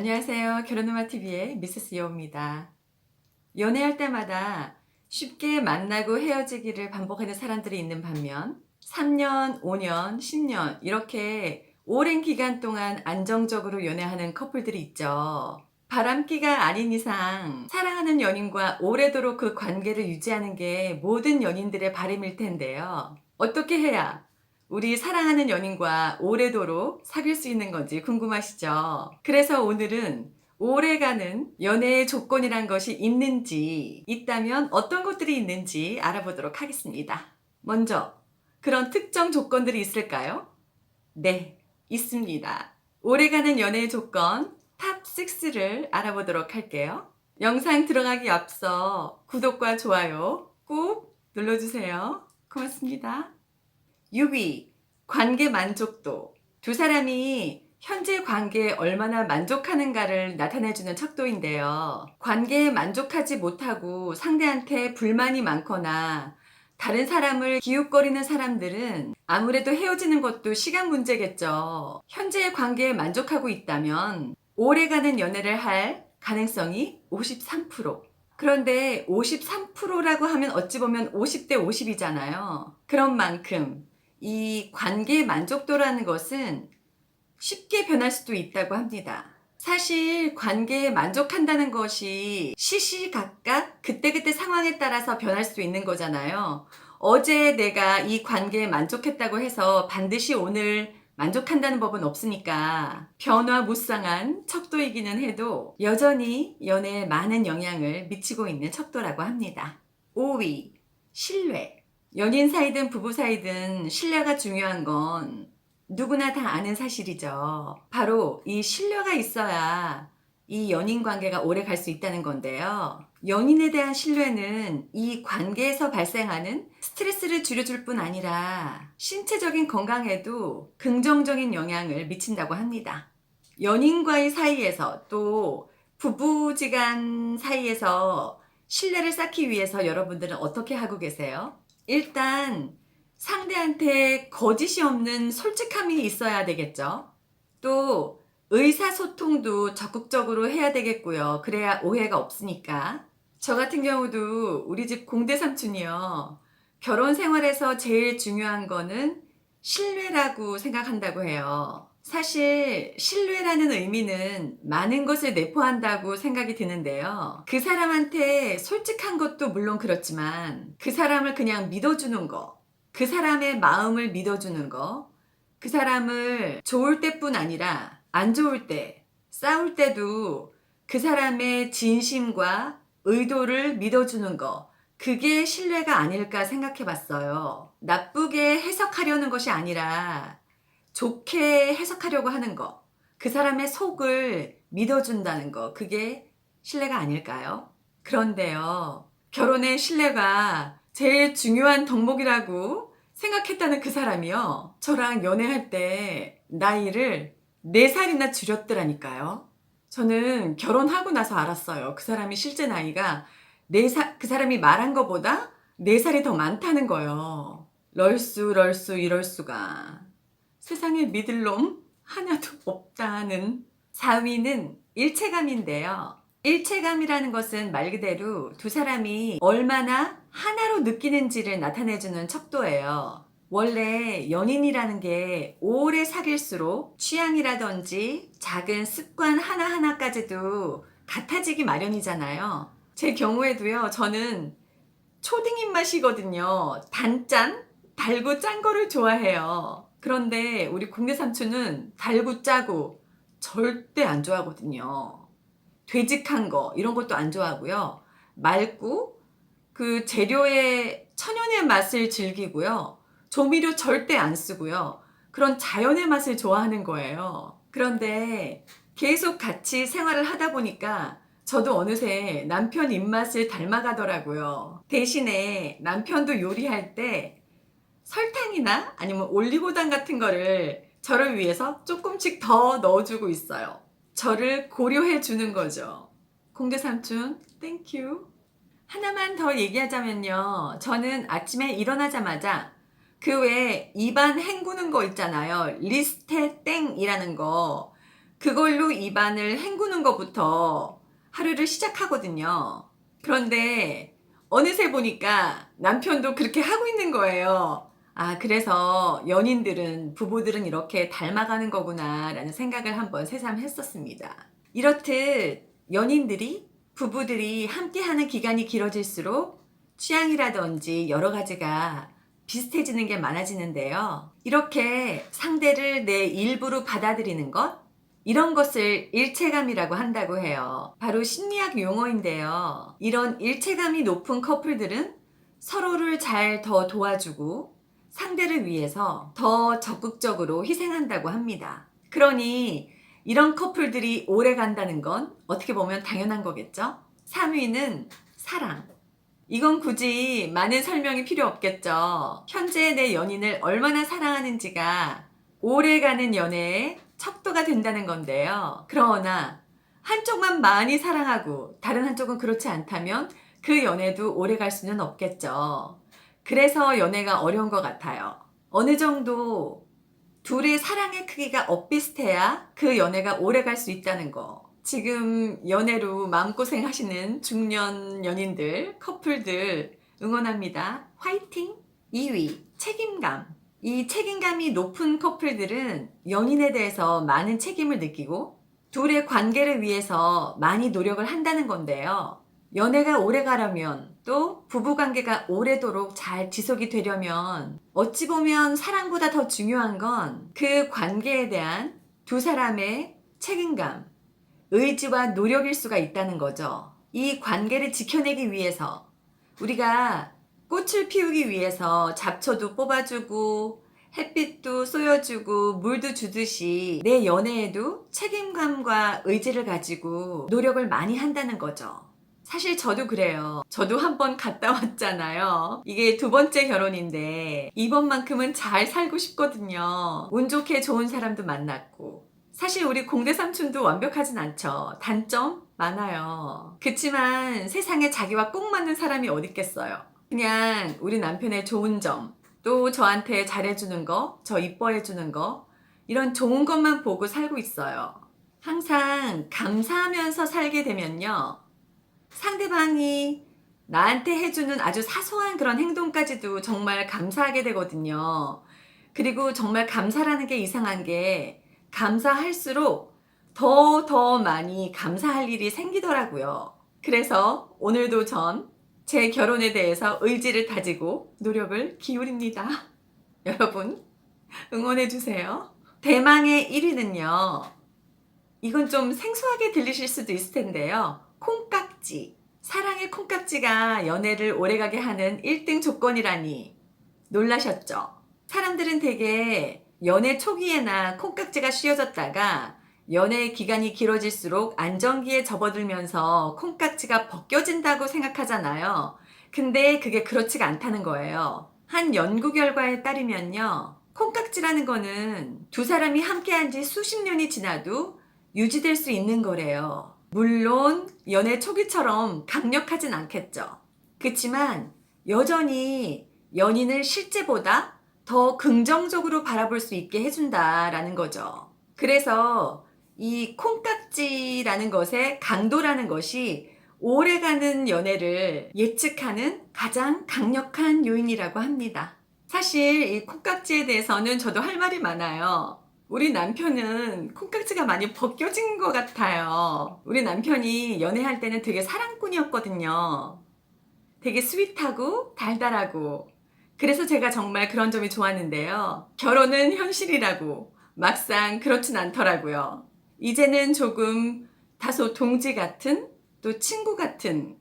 안녕하세요. 결혼음악TV의 미세스 여우입니다. 연애할 때마다 쉽게 만나고 헤어지기를 반복하는 사람들이 있는 반면 3년, 5년, 10년 이렇게 오랜 기간 동안 안정적으로 연애하는 커플들이 있죠. 바람기가 아닌 이상 사랑하는 연인과 오래도록 그 관계를 유지하는 게 모든 연인들의 바람일 텐데요. 어떻게 해야 우리 사랑하는 연인과 오래도록 사귈 수 있는 건지 궁금하시죠? 그래서 오늘은 오래가는 연애의 조건이란 것이 있는지, 있다면 어떤 것들이 있는지 알아보도록 하겠습니다. 먼저, 그런 특정 조건들이 있을까요? 네, 있습니다. 오래가는 연애의 조건 탑 6를 알아보도록 할게요. 영상 들어가기 앞서 구독과 좋아요 꼭 눌러주세요. 고맙습니다. 6위, 관계 만족도. 두 사람이 현재 관계에 얼마나 만족하는가를 나타내주는 척도인데요. 관계에 만족하지 못하고 상대한테 불만이 많거나 다른 사람을 기웃거리는 사람들은 아무래도 헤어지는 것도 시간 문제겠죠. 현재의 관계에 만족하고 있다면 오래가는 연애를 할 가능성이 53%. 그런데 53%라고 하면 어찌 보면 50대 50이잖아요. 그런 만큼 이 관계 만족도라는 것은 쉽게 변할 수도 있다고 합니다. 사실 관계에 만족한다는 것이 시시각각 그때그때 상황에 따라서 변할 수 있는 거잖아요. 어제 내가 이 관계에 만족했다고 해서 반드시 오늘 만족한다는 법은 없으니까 변화 무쌍한 척도이기는 해도 여전히 연애에 많은 영향을 미치고 있는 척도라고 합니다. 5위, 신뢰. 연인 사이든 부부 사이든 신뢰가 중요한 건 누구나 다 아는 사실이죠. 바로 이 신뢰가 있어야 이 연인 관계가 오래 갈 수 있다는 건데요. 연인에 대한 신뢰는 이 관계에서 발생하는 스트레스를 줄여줄 뿐 아니라 신체적인 건강에도 긍정적인 영향을 미친다고 합니다. 연인과의 사이에서 또 부부지간 사이에서 신뢰를 쌓기 위해서 여러분들은 어떻게 하고 계세요? 일단 상대한테 거짓이 없는 솔직함이 있어야 되겠죠. 또 의사소통도 적극적으로 해야 되겠고요. 그래야 오해가 없으니까. 저 같은 경우도 우리 집 공대 삼촌이요. 결혼 생활에서 제일 중요한 거는 신뢰라고 생각한다고 해요. 사실 신뢰라는 의미는 많은 것을 내포한다고 생각이 드는데요. 그 사람한테 솔직한 것도 물론 그렇지만 그 사람을 그냥 믿어주는 거, 그 사람의 마음을 믿어주는 거, 그 사람을 좋을 때뿐 아니라 안 좋을 때, 싸울 때도 그 사람의 진심과 의도를 믿어주는 거, 그게 신뢰가 아닐까 생각해 봤어요. 나쁘게 해석하려는 것이 아니라 좋게 해석하려고 하는 거, 그 사람의 속을 믿어준다는 거, 그게 신뢰가 아닐까요? 그런데요, 결혼의 신뢰가 제일 중요한 덕목이라고 생각했다는 그 사람이요, 저랑 연애할 때 나이를 4살이나 줄였더라니까요. 저는 결혼하고 나서 알았어요. 그 사람이 실제 나이가 4살, 그 사람이 말한 것보다 4살이 더 많다는 거예요. 럴수, 럴수, 이럴 수가. 세상에 믿을 놈 하나도 없다는 4위는 일체감인데요. 일체감이라는 것은 말 그대로 두 사람이 얼마나 하나로 느끼는지를 나타내주는 척도예요. 원래 연인이라는 게 오래 사귈수록 취향이라든지 작은 습관 하나하나까지도 같아지기 마련이잖아요. 제 경우에도요, 저는 초딩 입맛이거든요. 단짠? 달고 짠 거를 좋아해요. 그런데 우리 국내 삼촌은 달고 짜고 절대 안 좋아하거든요. 되직한 거 이런 것도 안 좋아하고요. 맑고 그 재료의 천연의 맛을 즐기고요. 조미료 절대 안 쓰고요. 그런 자연의 맛을 좋아하는 거예요. 그런데 계속 같이 생활을 하다 보니까 저도 어느새 남편 입맛을 닮아가더라고요. 대신에 남편도 요리할 때 설탕이나 아니면 올리고당 같은 거를 저를 위해서 조금씩 더 넣어주고 있어요. 저를 고려해 주는 거죠. 공대 삼촌, 땡큐. 하나만 더 얘기하자면요. 저는 아침에 일어나자마자 그 외에 입안 헹구는 거 있잖아요. 리스테 땡이라는 거. 그걸로 입안을 헹구는 것부터 하루를 시작하거든요. 그런데 어느새 보니까 남편도 그렇게 하고 있는 거예요. 아, 그래서 연인들은, 부부들은 이렇게 닮아가는 거구나라는 생각을 한번 새삼 했었습니다. 이렇듯 연인들이, 부부들이 함께하는 기간이 길어질수록 취향이라든지 여러 가지가 비슷해지는 게 많아지는데요. 이렇게 상대를 내 일부로 받아들이는 것, 이런 것을 일체감이라고 한다고 해요. 바로 심리학 용어인데요. 이런 일체감이 높은 커플들은 서로를 잘 더 도와주고 상대를 위해서 더 적극적으로 희생한다고 합니다. 그러니 이런 커플들이 오래 간다는 건 어떻게 보면 당연한 거겠죠? 3위는 사랑. 이건 굳이 많은 설명이 필요 없겠죠. 현재 내 연인을 얼마나 사랑하는지가 오래가는 연애의 척도가 된다는 건데요. 그러나 한쪽만 많이 사랑하고 다른 한쪽은 그렇지 않다면 그 연애도 오래 갈 수는 없겠죠. 그래서 연애가 어려운 것 같아요. 어느 정도 둘의 사랑의 크기가 엇비슷해야 그 연애가 오래 갈 수 있다는 거. 지금 연애로 마음고생 하시는 중년 연인들, 커플들 응원합니다. 화이팅! 2위, 책임감. 이 책임감이 높은 커플들은 연인에 대해서 많은 책임을 느끼고 둘의 관계를 위해서 많이 노력을 한다는 건데요. 연애가 오래 가려면 또 부부 관계가 오래도록 잘 지속이 되려면 어찌 보면 사랑보다 더 중요한 건 그 관계에 대한 두 사람의 책임감, 의지와 노력일 수가 있다는 거죠. 이 관계를 지켜내기 위해서 우리가 꽃을 피우기 위해서 잡초도 뽑아주고 햇빛도 쏘여주고 물도 주듯이 내 연애에도 책임감과 의지를 가지고 노력을 많이 한다는 거죠. 사실 저도 그래요. 저도 한 번 갔다 왔잖아요. 이게 두 번째 결혼인데 이번만큼은 잘 살고 싶거든요. 운 좋게 좋은 사람도 만났고 사실 우리 공대 삼촌도 완벽하진 않죠. 단점 많아요. 그치만 세상에 자기와 꼭 맞는 사람이 어딨겠어요. 그냥 우리 남편의 좋은 점, 또 저한테 잘해주는 거, 저 이뻐해주는 거, 이런 좋은 것만 보고 살고 있어요. 항상 감사하면서 살게 되면요. 상대방이 나한테 해주는 아주 사소한 그런 행동까지도 정말 감사하게 되거든요. 그리고 정말 감사라는 게 이상한 게 감사할수록 더 더 많이 감사할 일이 생기더라고요. 그래서 오늘도 전 제 결혼에 대해서 의지를 다지고 노력을 기울입니다. 여러분, 응원해주세요. 대망의 1위는요. 이건 좀 생소하게 들리실 수도 있을 텐데요. 콩깍지. 사랑의 콩깍지가 연애를 오래가게 하는 1등 조건이라니 놀라셨죠? 사람들은 되게 연애 초기에나 콩깍지가 씌워졌다가 연애 기간이 길어질수록 안정기에 접어들면서 콩깍지가 벗겨진다고 생각하잖아요. 근데 그게 그렇지가 않다는 거예요. 한 연구 결과에 따르면요. 콩깍지라는 거는 두 사람이 함께한 지 수십 년이 지나도 유지될 수 있는 거래요. 물론 연애 초기처럼 강력하진 않겠죠. 그치만 여전히 연인을 실제보다 더 긍정적으로 바라볼 수 있게 해준다라는 거죠. 그래서 이 콩깍지라는 것의 강도라는 것이 오래가는 연애를 예측하는 가장 강력한 요인이라고 합니다. 사실 이 콩깍지에 대해서는 저도 할 말이 많아요. 우리 남편은 콩깍지가 많이 벗겨진 것 같아요. 우리 남편이 연애할 때는 되게 사랑꾼이었거든요. 되게 스윗하고 달달하고. 그래서 제가 정말 그런 점이 좋았는데요. 결혼은 현실이라고. 막상 그렇진 않더라고요. 이제는 조금 다소 동지 같은 또 친구 같은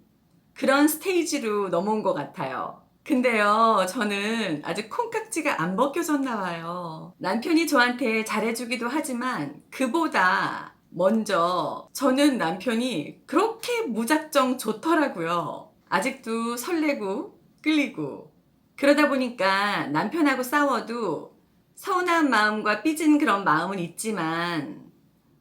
그런 스테이지로 넘어온 것 같아요. 근데요, 저는 아직 콩깍지가 안 벗겨졌나 봐요. 남편이 저한테 잘해주기도 하지만 그보다 먼저 저는 남편이 그렇게 무작정 좋더라고요. 아직도 설레고 끌리고. 그러다 보니까 남편하고 싸워도 서운한 마음과 삐진 그런 마음은 있지만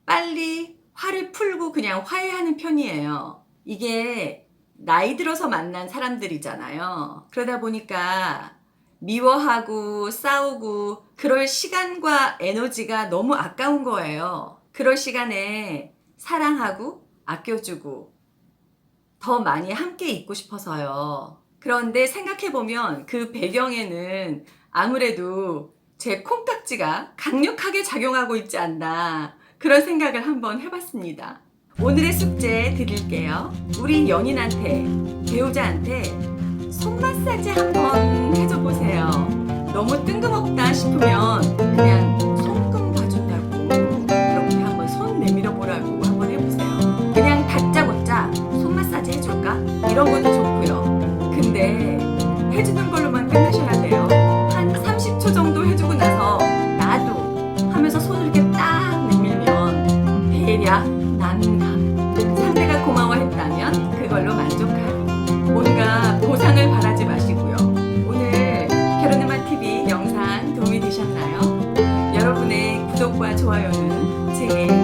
빨리 화를 풀고 그냥 화해하는 편이에요. 이게 나이 들어서 만난 사람들이잖아요. 그러다 보니까 미워하고 싸우고 그럴 시간과 에너지가 너무 아까운 거예요. 그럴 시간에 사랑하고 아껴주고 더 많이 함께 있고 싶어서요. 그런데 생각해보면 그 배경에는 아무래도 제 콩깍지가 강력하게 작용하고 있지 않나 그런 생각을 한번 해봤습니다. 오늘의 숙제 드릴게요. 우리 연인한테, 배우자한테 손 마사지 한번 해줘 보세요. 너무 뜬금없다 싶으면 그냥 좋아요는 제게